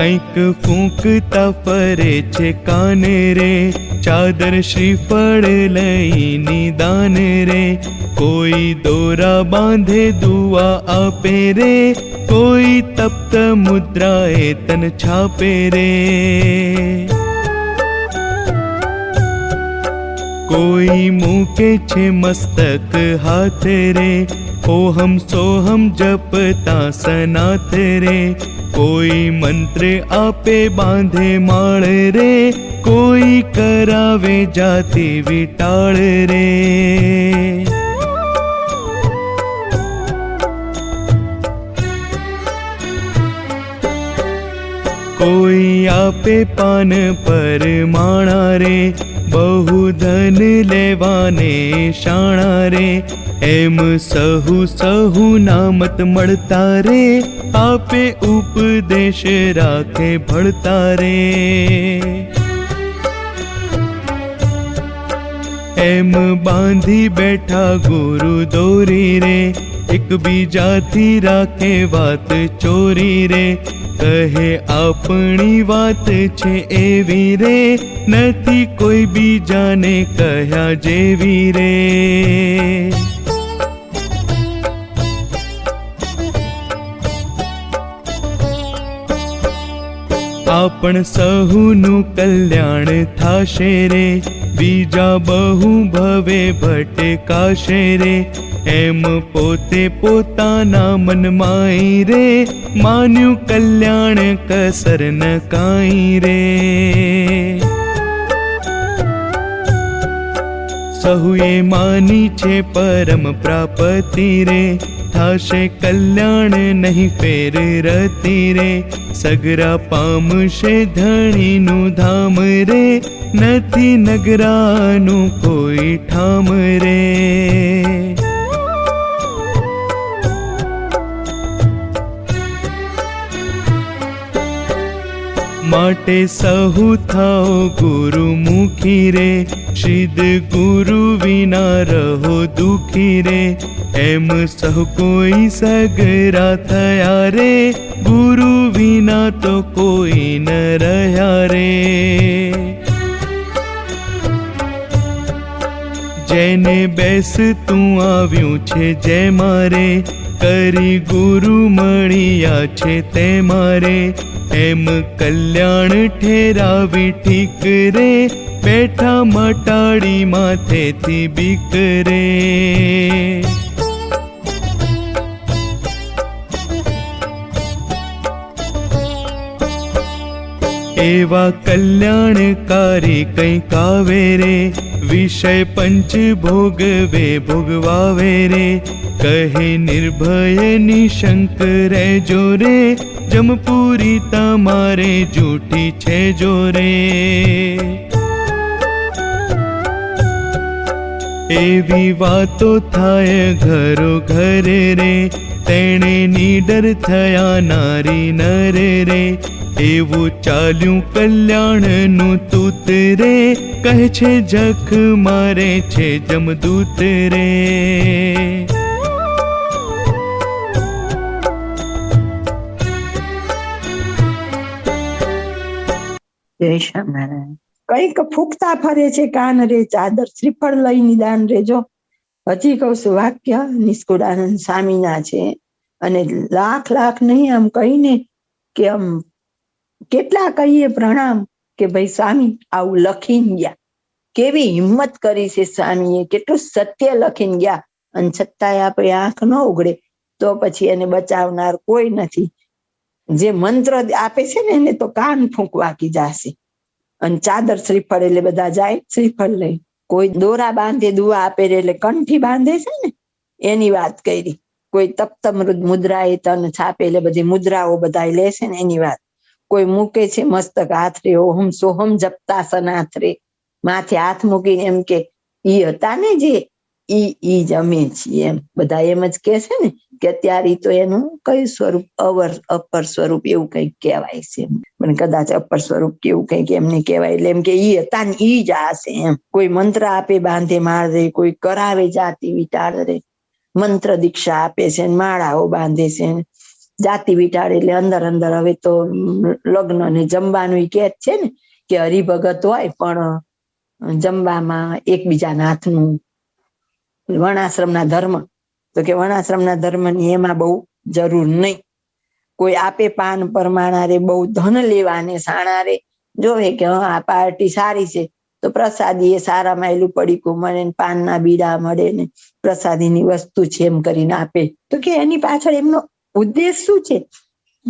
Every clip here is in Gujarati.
કંઈક ફૂંકતા ફરે છે કાને રે? ચાદર શ્રીફળ લઈ નિદાન રે? કોઈ દોરા બાંધે દુઆ આપે રે? કોઈ તપ્ત મુદ્રાએ તન છાપે રે? કોઈ મૂકે છે મસ્તક હાથ રે? ઓહમ સોહમ જપતા સનાથ રે? કોઈ મંત્રે આપે બાંધે માળ રે, કોઈ કરાવે જાતે વિટાળ રે. કોઈ આપે પાન પર માણા રે, બહુ ધન લેવાને શાણા રે એમ સહુ સહુ નામત મળતા રે, આપે ઉપદેશ રાખે ભળતા રે. એમ બાંધી બેઠા ગુરુ દોરી રે, એકબીજાથી રાખે વાત ચોરી રે. કહે આપણી વાત છે એવી રે, નથી કોઈ બીજાને કહ્યા જેવી રે. આપણ સહુનું કલ્યાણ થાશે રે. બીજા બહુ ભવે ભટકાશે રે. એમ પોતે પોતાના મનમાં રે. માન્યું કલ્યાણ કસર ન કાંઈ રે. સહુએ માની છે પરમ પ્રાપતિ રે. થાશે કલ્યાણ નહીં ફેર રતી રે સગરા પામશે ધણીનું ધામ રે નથી નગરાનું કોઈ ઠામ રે માટે સહુ થાઓ ગુરુ મુખી રે સિદ્ધ ગુરુ વિના રહો દુખી રે એમ સહુ કોઈ સગરા થયા રે? ગુરુ વિના તો કોઈ ન રહ્યા રે. જેને બેસ તું આવ્યું છે જે મારે, કરી ગુરુ મળ્યા છે તે મારે. એમ કલ્યાણ ઠેરાવી ઠીક રે, બેઠા મટાડી માથેથી બીક રે. એવા કલ્યાણકારી કંઈક આવે રે? વિષય પંચ ભોગવે ભોગવાવે રે? કહે નિર્ભય નિશંક રહેજો રે? જમપુરી તમારે જૂઠી છે જો રે? એવી વાતો થાય ઘરો ઘરે રે તેણે નીડર થયા નારી નરે રે એવું ચાલ્યું કલ્યાણનું તૂત રે કહે છે જખ મારે છે જમદૂત રે. કંઈક ફૂકતા ફરે છે કાન રે ચાદર શ્રીફળ લઈ નિદાન રેજો હજી કહું છું, વાક્ય નિષ્કુળાનંદ સ્વામીના છે. અને લાખ લાખ નહીં, આમ કહીને કે આમ કેટલા કહીએ પ્રણામ કે ભાઈ સ્વામી આવું લખીને ગયા. કેવી હિંમત કરી છે સ્વામીએ, કેટલું સત્ય લખીને ગયા. અને છતાંય આપણે આંખ ન ઉઘડે તો પછી એને બચાવનાર કોઈ નથી. જે મંત્ર આપે છે ને, એને તો કાન ફૂંકવા જશે. અને ચાદર શ્રીફળ એટલે બધા જાય, શ્રીફળ લઈ. કોઈ દોરા બાંધે, દુઆ આપે એટલે કંઠી બાંધે છે ને, એની વાત કરી. કોઈ તપ્તમૃદ મુદ્રા એ તન છાપે એટલે બધી મુદ્રાઓ બધા લે છે ને એની વાત. કોઈ મૂકે છે મસ્તક આથરે ઓહમ સોહમ જપતા સનાથરે. માથે હાથ મૂકીને એમ કે, ઈ હતા ને જે ઈ ઈ જ અમે છીએ. એમ બધા એમ જ કે છે ને, કે અત્યારે તો એનું કયું સ્વરૂપ, અવર, અપર સ્વરૂપ એવું કંઈક કહેવાય છે. પણ કદાચ અપર સ્વરૂપ કેવું કંઈક એમને કહેવાય, એટલે એમ કે ઈ હતા ને ઈ જ હશે એમ. કોઈ મંત્ર આપે બાંધે માળ રે કોઈ કરાવે જાતિ રે મંત્ર દીક્ષા આપે છે ને, માળાઓ બાંધે છે જાતિ વિટાળે એટલે અંદર અંદર હવે તો લગ્ન ને જમવાનું કે છે ને, કે હરિભગત હોય પણ જમવામાં એકબીજાના હાથનું વર્ણાશ્રમના ધર્મ. તો કે વર્ણાશ્રમના ધર્મની એમાં બહુ જરૂર નહીં. કોઈ આપે પાન પરમાણારે બહુ ધન લેવાને સાણારે જોવે કે હા, આ પાર્ટી સારી છે. તો પ્રસાદી એ સારામાં એલું પડીકું મળે ને પાનના બીડા મળે ને પ્રસાદીની વસ્તુ છે એમ કરીને આપે. તો કે એની પાછળ એમનો ઉદ્દેશ શું છે?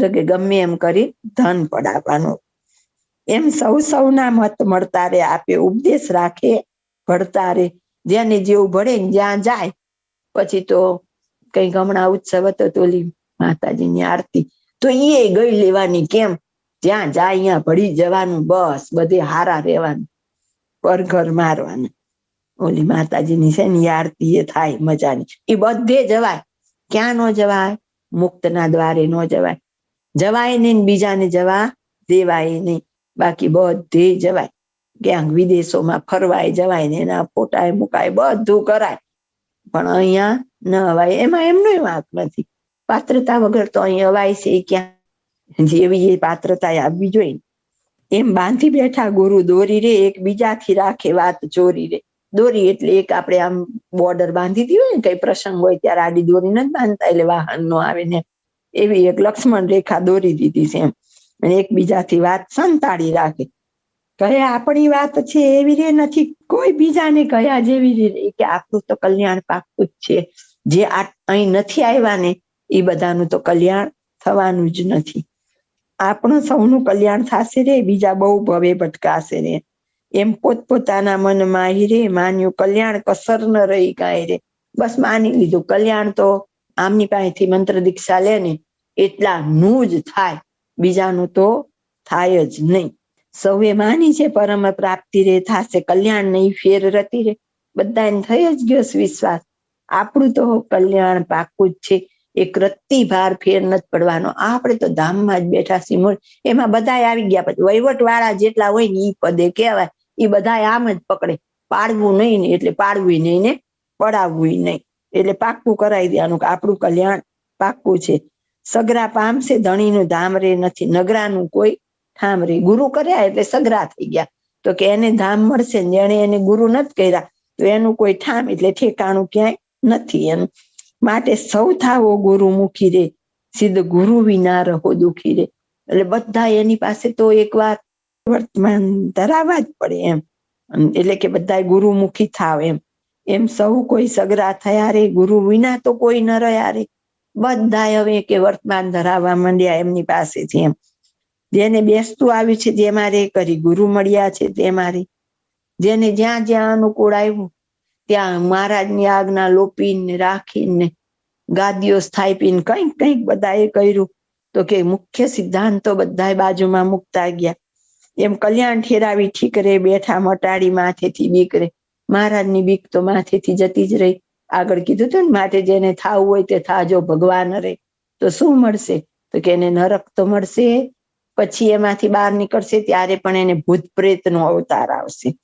તો કે ગમે એમ કરી ધન પડાવવાનો. એમ સૌ સૌના મત મળતા રે, આપે ઉપદેશ રાખે, ભળતા રે. જેને જેવું ભળે ને જ્યાં જાય. પછી તો કંઈક હમણાં ઉત્સવ હતો તોલી માતાજીની આરતી. તો એ ગઈ લેવાની કેમ? જ્યાં જાય અહીંયા ભળી જવાનું, બસ, બધે હારા રહેવાનું પરઘર મારવાનું. ઓલી માતાજીની છે ને આરતી એ થાય મજાની. એ બધે જવાય. ક્યાં નો જવાય? મુક્તના દ્વારે નો જવાય. જવાય નહીં બીજાને જવા દેવાય નહીં. બાકી બધે જવાય. ક્યાંક વિદેશોમાં ફરવાય, જવાય ને એના ફોટા મુકાય, બધું કરાય. પણ અહીંયા ન અવાય એમાં એમનો વાંક નથી. પાત્રતા વગર તો અહીં અવાય છે ક્યાં? જેવી એ પાત્રતા આવવી જોઈએ. એમ બાંધી બેઠા ગુરુ દોરી રે એક બીજાથી રાખે વાત ચોરી રે. દોરી એટલે એક આપણે આમ બોર્ડર બાંધી દી હોય ને, કઈ પ્રસંગ હોય ત્યારે આડી દોરી નથી બાંધતા, એટલે વાહન નો આવે ને એવી એક લક્ષ્મણ રેખા દોરી દીધી છે એમ. એકબીજાથી વાત સંતાડી રાખે. કહે આપણી વાત છે એવી રે નથી. કોઈ બીજાને ગયા જેવી રે કે આપણું તો કલ્યાણ પાકું જ છે. જે આ અહીં નથી આવ્યા ને, એ બધાનું તો કલ્યાણ થવાનું જ નથી. આપણું સૌનું કલ્યાણ થશે રે, બીજા બહુ ભવે ભટકાશે રે. એમ પોતપોતાના મનમાં હિરે માન્યું કલ્યાણ કસર ન રહી કાંઈ રે. બસ માની લીધું, કલ્યાણ તો આમની પાસેથી મંત્ર દીક્ષા લે ને, એટલા નું જ થાય. બીજાનું તો થાય જ નહીં. સૌએ માની છે, પરમ પ્રાપ્તિ રે, થાશે કલ્યાણ નહીં, ફેર રતી રે. બધાને થઈ જ ગયો વિશ્વાસ. આપણું તો કલ્યાણ પાકું જ છે. એક રત્તી ભાર ફેર નથી પડવાનો. આપણે તો ધામમાં જ બેઠા છીએ એમાં બધા આવી ગયા પછી વહીવટ વાળા જેટલા હોય ને એ પદે કહેવાય. એ બધા આમ જ પકડે. પાડવું નહીં ને, એટલે પાડવું નહીં ને, પડાવવું નહીં. એટલે પાક્કું કરાવી દેવાનું કે આપણું કલ્યાણ પાક્કું છે. સગરા પામશે, ધણીનું ધામ રે નથી. નગરાનું કોઈ રે ગુરુ કર્યા એટલે સગરા થઈ ગયા. તો કે એને ધામ મળશે જેને એને ગુરુ નથી કર્યા, તો એનું કોઈ ઠામ એટલે ઠેકાણું ક્યાંય નથી એનું માટે સૌ થાવો ગુરુ મુખી રે, સિદ્ધ ગુરુ વિના રહો દુખી રે. એટલે બધા એની પાસે તો એક વાર વર્તમાન ધરાવવા જ પડે એમ. એટલે કે બધા ગુરુમુખી થાવ એમ. એમ સૌ કોઈ સગરા થયા રે, ગુરુ વિના તો કોઈ ન રહ્યા રે. બધા હવે કે વર્તમાન ધરાવવા માંડ્યા એમની પાસેથી એમ. જેને બેસતું આવ્યું છે તે મારે કરી ગુરુ મળ્યા છે તે મારે. જેને જ્યાં જ્યાં અનુકૂળ આવ્યું, ત્યાં મહારાજની આજ્ઞા લોપીને રાખીને ગાદીઓ સ્થાપીને કંઈક કંઈક બધાએ કર્યું. તો કે મુખ્ય સિદ્ધાંતો બધા બાજુમાં મુકતા ગયા. એમ કલ્યાણ ઠેરાવી ઠીક રે, બેઠા મટાડી માથેથી બીક રે. મહારાજની બીક તો માથેથી જતી જ રહી. આગળ કીધું હતું ને માટે જેને થાવું હોય તે થાજો ભગવાન રે. તો શું મળશે? તો કે એને નરક તો મળશે. પછી એમાંથી બહાર નીકળશે ત્યારે પણ એને ભૂત પ્રેત નો અવતાર આવશે.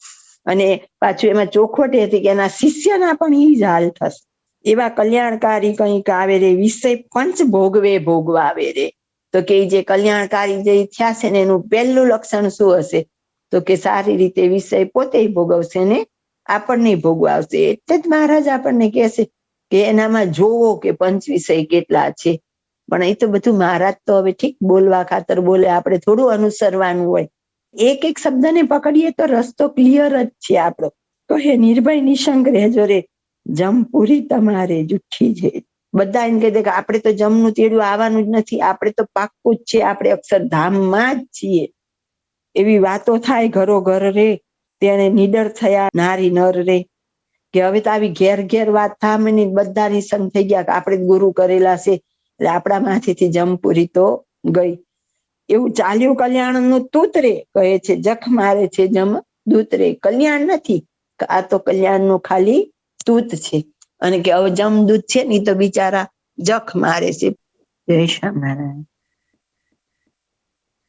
અને પાછું એમાં ચોખવટ એ હતી કે એના શિષ્યના પણ ઈ જ હાલ થશે. એવા કલ્યાણકારી કંઈક આવે રે, વિષય પંચ ભોગવે ભોગવા આવે રે. તો કે જે કલ્યાણકારી જે થયા છે ને એનું પહેલું લક્ષણ શું હશે? તો કે સારી રીતે વિષય પોતે ભોગવશે ને આપણને ભોગવાવશે. એટલે જ મહારાજ આપણને કહેશે કે એનામાં જોવો કે પંચ વિષય કેટલા છે. પણ એ તો બધું મહારાજ તો હવે ઠીક બોલવા ખાતર બોલે, આપણે થોડું અનુસરવાનું હોય. એક એક શબ્દને પકડીએ તો રસ્તો ક્લિયર જ છે આપણો. તો હે નિર્ભય નિશંક રહેજો રે, જમ પૂરી તમારે જુઠ્ઠી છે. બધા એમ કહે કે આપણે તો જમનું તેડું આવવાનું જ નથી, આપણે તો પાક્કું જ છે આપણે અક્ષરધામમાં જ છીએ. એવી વાતો થાય ઘરો ઘર રે તેને નીડર થયા નારી નર રે. કે હવે તો આવી ઘેર ઘેર વાત થામણી બધા સંગ થઈ ગયા કે આપણે ગુરુ કરેલા છે. એટલે આપણા માંથી જમપુરી તો ગઈ. એવું ચાલ્યું કલ્યાણનું તૂતરે કહે છે, જખ મારે છે જમ દૂતરે. કલ્યાણ નથી, આ તો કલ્યાણનું ખાલી તૂત છે. અને કે હવે જમદૂત છે ને તો બિચારા જખ મારે છે. જય શ્યામનારાયણ